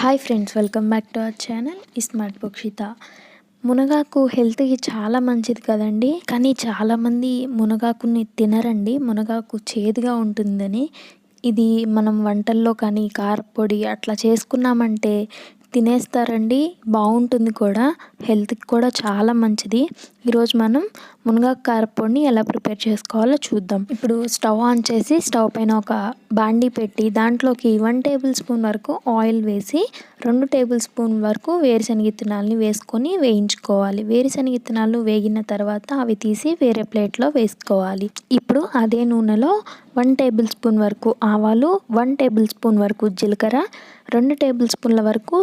Hi friends welcome back to our channel smart బుక్షిత మునగాకు హెల్త్కి చాలా మంచిది కదండి. కానీ చాలామంది మునగాకుని తినరండి. మునగాకు చేదుగా ఉంటుందని. ఇది మనం వంటల్లో కానీ కారపొడి అట్లా చేసుకున్నామంటే తినేస్తారండి. బాగుంటుంది కూడా. హెల్త్కి కూడా చాలా మంచిది. ఈరోజు మనం మునగాకు కారపొడిని ఎలా ప్రిపేర్ చేసుకోవాలో చూద్దాం. ఇప్పుడు స్టవ్ ఆన్ చేసి స్టవ్ పైన ఒక బాండీ పెట్టి దాంట్లోకి వన్ టేబుల్ స్పూన్ వరకు ఆయిల్ వేసి రెండు టేబుల్ స్పూన్ వరకు వేరుశనగ ఇత్తనాలని వేసుకొని వేయించుకోవాలి. వేరుశనగ ఇత్తనాలు వేగిన తర్వాత అవి తీసి వేరే ప్లేట్లో వేసుకోవాలి. ఇప్పుడు అదే నూనెలో వన్ టేబుల్ స్పూన్ వరకు ఆవాలు వన్ టేబుల్ స్పూన్ వరకు జీలకర్ర రెండు టేబుల్ స్పూన్ల వరకు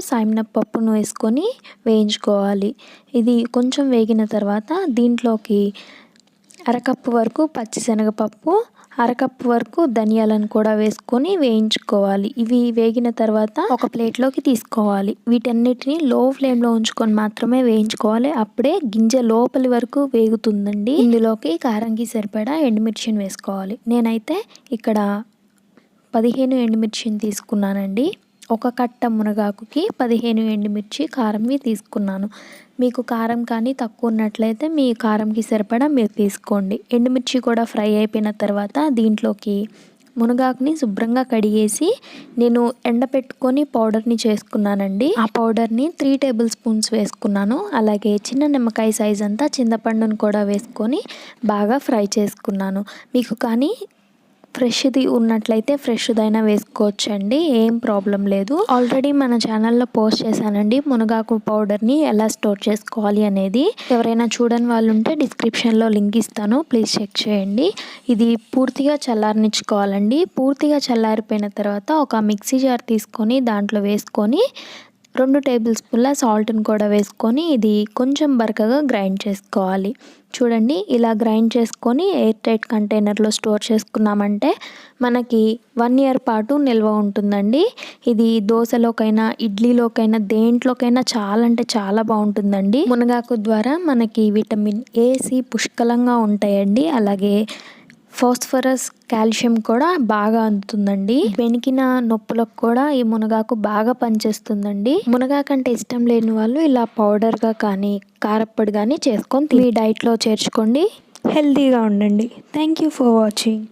పప్పును వేసుకొని వేయించుకోవాలి. ఇది కొంచెం వేగిన తర్వాత దీంట్లోకి అరకప్పు వరకు పచ్చిశనగపప్పు అరకప్పు వరకు ధనియాలను కూడా వేసుకొని వేయించుకోవాలి. ఇవి వేగిన తర్వాత ఒక ప్లేట్లోకి తీసుకోవాలి. వీటన్నిటిని లో ఫ్లేమ్లో ఉంచుకొని మాత్రమే వేయించుకోవాలి. అప్పుడే గింజ లోపలి వరకు వేగుతుందండి. ఇందులోకి కారంకి సరిపడా ఎండుమిర్చిని వేసుకోవాలి. నేనైతే ఇక్కడ పదిహేను ఎండుమిర్చిని తీసుకున్నానండి. ఒక కట్ట మునగాకుకి పదిహేను ఎండుమిర్చి కారంవి తీసుకున్నాను. మీకు కారం కానీ తక్కువ ఉన్నట్లయితే మీ కారంకి సరిపడా మీరు తీసుకోండి. ఎండుమిర్చి కూడా ఫ్రై అయిపోయిన తర్వాత దీంట్లోకి మునగాకుని శుభ్రంగా కడిగేసి నేను ఎండపెట్టుకొని పౌడర్ని చేసుకున్నానండి. ఆ పౌడర్ని త్రీ టేబుల్ స్పూన్స్ వేసుకున్నాను. అలాగే చిన్న నిమ్మకాయ సైజ్ అంతా చింతపండును కూడా వేసుకొని బాగా ఫ్రై చేసుకున్నాను. మీకు కానీ ఫ్రెష్ది ఉన్నట్లయితే ఫ్రెష్దైనా వేసుకోవచ్చండి ఏం ప్రాబ్లం లేదు. ఆల్రెడీ మన ఛానల్లో పోస్ట్ చేశానండి మునగాకు పౌడర్ని ఎలా స్టోర్ చేసుకోవాలి అనేది. ఎవరైనా చూడని వాళ్ళు ఉంటే డిస్క్రిప్షన్లో లింక్ ఇస్తాను ప్లీజ్ చెక్ చేయండి. ఇది పూర్తిగా చల్లారనిచ్చుకోవాలండి. పూర్తిగా చల్లారిపోయిన తర్వాత ఒక మిక్సీ జార్ తీసుకొని దాంట్లో వేసుకొని రెండు టేబుల్ స్పూన్ల సాల్ట్ని కూడా వేసుకొని ఇది కొంచెం బరకగా గ్రైండ్ చేసుకోవాలి. చూడండి ఇలా గ్రైండ్ చేసుకొని ఎయిర్ టైట్ కంటైనర్లో స్టోర్ చేసుకున్నామంటే మనకి వన్ ఇయర్ పాటు నిల్వ ఉంటుందండి. ఇది దోశలోకైనా ఇడ్లీలోకైనా దేంట్లోకైనా చాలా అంటే చాలా బాగుంటుందండి. మునగాకు ద్వారా మనకి విటమిన్ ఏసి పుష్కలంగా ఉంటాయండి. అలాగే ఫాస్ఫరస్ కాల్షియం కూడా బాగా అందుతుందండి. వెనికిన నొప్పులకు కూడా ఈ మునగాకు బాగా పనిచేస్తుందండి. మునగాకంటే ఇష్టం లేని వాళ్ళు ఇలా పౌడర్గా కానీ కారప్పొడి కానీ చేసుకొని మీ డైట్లో చేర్చుకోండి. హెల్తీగా ఉండండి. Thank you for watching.